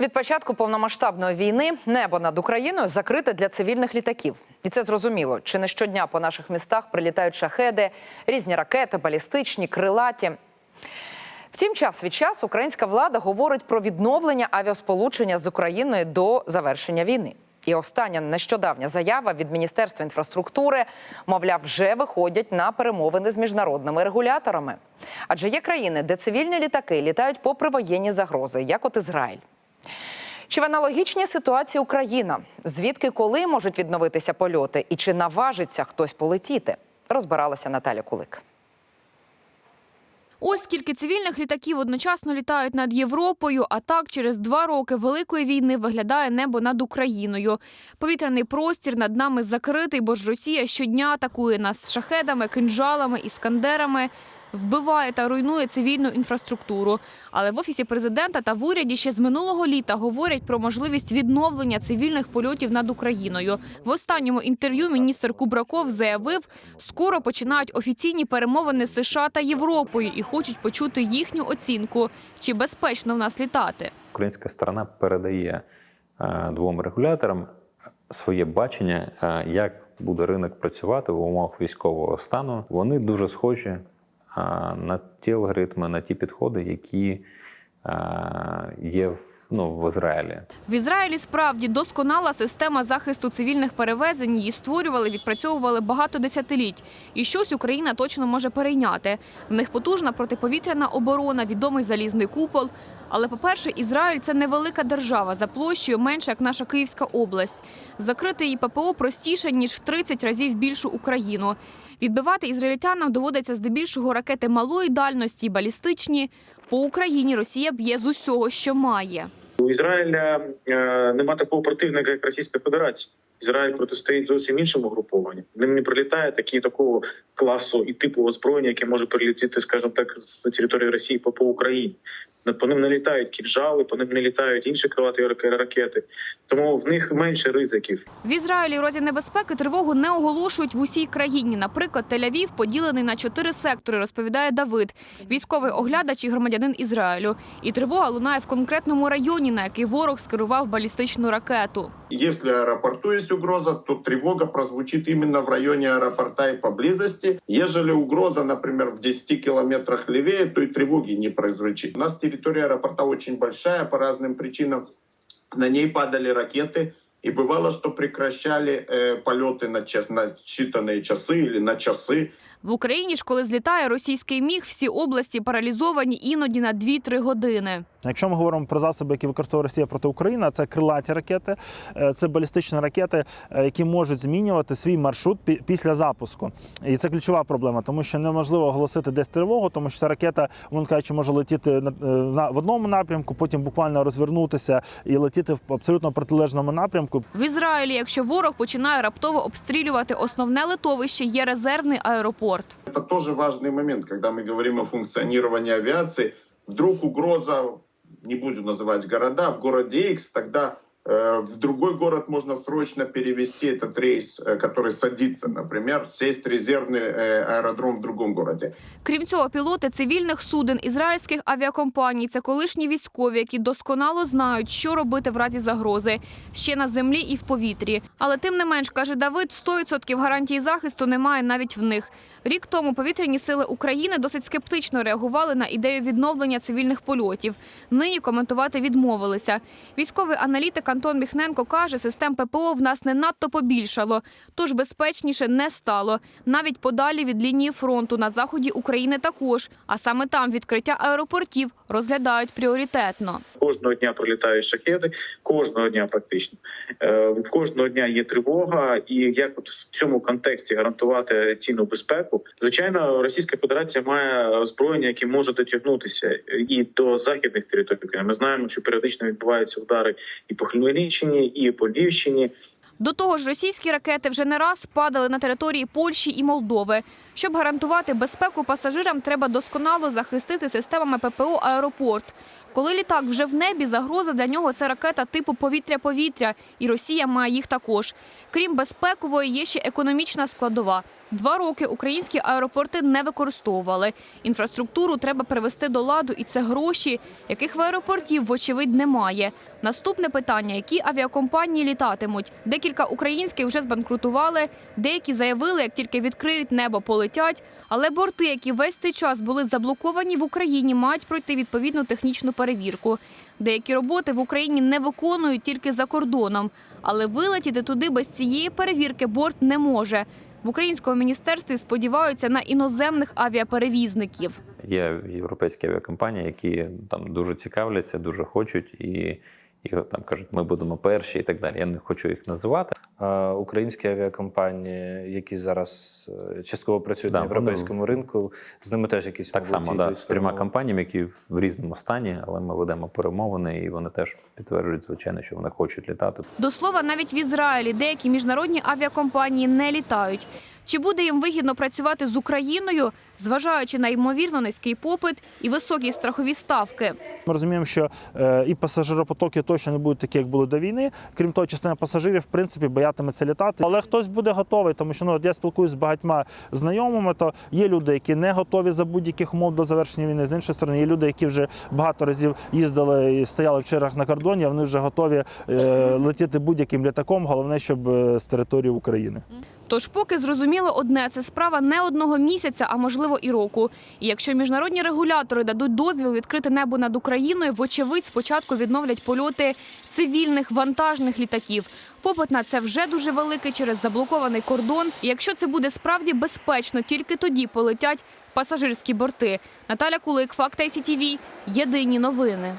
Від початку повномасштабної війни небо над Україною закрите для цивільних літаків. І це зрозуміло. Чи не щодня по наших містах прилітають шахеди, різні ракети, балістичні, крилаті. Втім, час від часу українська влада говорить про відновлення авіасполучення з Україною до завершення війни. І остання нещодавня заява від Міністерства інфраструктури, мовляв, вже виходять на перемовини з міжнародними регуляторами. Адже є країни, де цивільні літаки літають попри воєнні загрози, як от Ізраїль. Чи в аналогічній ситуації Україна? Звідки коли можуть відновитися польоти? І чи наважиться хтось полетіти? Розбиралася Наталя Кулик. Ось скільки цивільних літаків одночасно літають над Європою, а так через два роки великої війни виглядає небо над Україною. Повітряний простір над нами закритий, бо ж Росія щодня атакує нас шахедами, кинжалами, іскандерами. Вбиває та руйнує цивільну інфраструктуру. Але в офісі президента та в уряді ще з минулого літа говорять про можливість відновлення цивільних польотів над Україною. В останньому інтерв'ю міністр Кубраков заявив, скоро починають офіційні перемовини з США та Європою і хочуть почути їхню оцінку, чи безпечно в нас літати. Українська сторона передає е, двом регуляторам своє бачення, е, як буде ринок працювати в умовах військового стану. Вони дуже схожі на ті алгоритми, на ті підходи, які є в, ну, в Ізраїлі. В Ізраїлі справді досконала система захисту цивільних перевезень. Її створювали, відпрацьовували багато десятиліть. І щось Україна точно може перейняти. В них потужна протиповітряна оборона, відомий залізний купол. Але, по-перше, Ізраїль це невелика держава за площею менше, як наша Київська область. Закрити її ППО простіше, ніж в 30 разів більшу Україну. Відбивати ізраїльтянам доводиться здебільшого ракети малої дальності, балістичні. По Україні Росія б'є з усього, що має. У Ізраїля е, нема такого противника, як Російська Федерація. Ізраїль протистоїть зовсім іншому групованню. Ним не прилітає такі такого класу і типу озброєння, яке може прилетіти, скажімо так, з території Росії по, по Україні. По ним не літають кінжали, по ним не літають інші крилаті ракети. Тому в них менше ризиків. В Ізраїлі у разі небезпеки тривогу не оголошують в усій країні. Наприклад, Тель-Авів поділений на чотири сектори, розповідає Давид, військовий оглядач і громадянин Ізраїлю. І тривога лунає в конкретному районі, на який ворог скерував балістичну ракету. Если аэропорту есть угроза, то тревога прозвучит именно в районе аэропорта и поблизости. Ежели угроза, например, в 10 километрах левее, то и тревоги не прозвучит. У нас территория аэропорта очень большая по разным причинам. На ней падали ракеты. И бывало, что прекращали э, полеты на, час, на считанные часы или на часы. В Україні ж, коли злітає російський міг, всі області паралізовані іноді на 2-3 години. Якщо ми говоримо про засоби, які використовує Росія проти України, це крилаті ракети, е, це балістичні ракети, е, які можуть змінювати свій маршрут пі- після запуску. І це ключова проблема, тому що неможливо оголосити десь тривогу, тому що ця ракета, вон кажучи, може летіти на- е, на- в одному напрямку, потім буквально розвернутися і летіти в абсолютно протилежному напрямку. В Ізраїлі, якщо ворог починає раптово обстрілювати основне литовище, є резервний аеропорт. Это тоже важный момент, когда мы говорим о функционировании авиации. Вдруг угроза, не буду называть города, в городе X, тогда в другой город можно срочно перевести этот рейс, э, который садится, например, сесть резервный э, аэродром в другом городе. Крім цього, пілоти цивільних суден ізраїльських авіакомпаній це колишні військові, які досконало знають, що робити в разі загрози ще на землі і в повітрі. Але тим не менш, каже Давид, 100% гарантії захисту немає навіть в них. Рік тому повітряні сили України досить скептично реагували на ідею відновлення цивільних польотів. Нині коментувати відмовилися. Військовий аналітик Антон Міхненко каже, систем ППО в нас не надто побільшало, тож безпечніше не стало. Навіть подалі від лінії фронту на заході України також. А саме там відкриття аеропортів розглядають пріоритетно. Кожного дня прилітають шахеди, кожного дня практично. Е, Кожного дня є тривога, і як от в цьому контексті гарантувати ціну безпеку, звичайно, Російська Федерація має озброєння, яке може дотягнутися і до західних територій. Ми знаємо, що періодично відбуваються удари і по Хмельниччині, і по Львівщині. До того ж, російські ракети вже не раз падали на території Польщі і Молдови. Щоб гарантувати безпеку пасажирам, треба досконало захистити системами ППО аеропорт. Коли літак вже в небі, загроза для нього це ракета типу повітря-повітря, і Росія має їх також. Крім безпекової, є ще економічна складова. Два роки українські аеропорти не використовували. Інфраструктуру треба привести до ладу, і це гроші, яких в аеропортів, вочевидь, немає. Наступне питання: які авіакомпанії літатимуть? Декілька українських вже збанкрутували, деякі заявили, як тільки відкриють небо, полетять. Але борти, які весь цей час були заблоковані в Україні, мають пройти відповідну технічну перевірку. Деякі роботи в Україні не виконують тільки за кордоном, але вилетіти туди без цієї перевірки борт не може. В українському міністерстві сподіваються на іноземних авіаперевізників. Є європейські авіакомпанії, які там дуже цікавляться, дуже хочуть і, і там кажуть, ми будемо перші і так далі. Я не хочу їх називати. А Українські авіакомпанії, які зараз е, частково працюють Да, на європейському в- ринку, з ними теж якісь Так само да, з трьома компаніями, які в- в різному стані, але ми ведемо перемовини, і вони теж підтверджують, звичайно, що вони хочуть літати. До слова, навіть в Ізраїлі деякі міжнародні авіакомпанії не літають. Чи буде їм вигідно працювати з Україною, зважаючи на ймовірно низький попит і високі страхові ставки? Ми розуміємо, що е, і пасажиропотоки точно не будуть такі, як були до війни. Крім того, частина пасажирів, в принципі, боятиметься літати. Але хтось буде готовий, тому що ну, от я спілкуюся з багатьма знайомими, то є люди, які не готові за будь-яких умов до завершення війни. З іншої сторони, є люди, які вже багато разів їздили і стояли в чергах на кордоні, а вони вже готові е, летіти будь-яким літаком. Головне, щоб е, з території України. Тож, поки зрозуміло одне, це справа не одного місяця, а можливо і року. І якщо міжнародні регулятори дадуть дозвіл відкрити небо над Україною, вочевидь спочатку відновлять польоти цивільних вантажних літаків. Попит на це вже дуже великий через заблокований кордон. І якщо це буде справді безпечно, тільки тоді полетять пасажирські борти. Наталя Кулик, Факт ICTV. Єдині новини.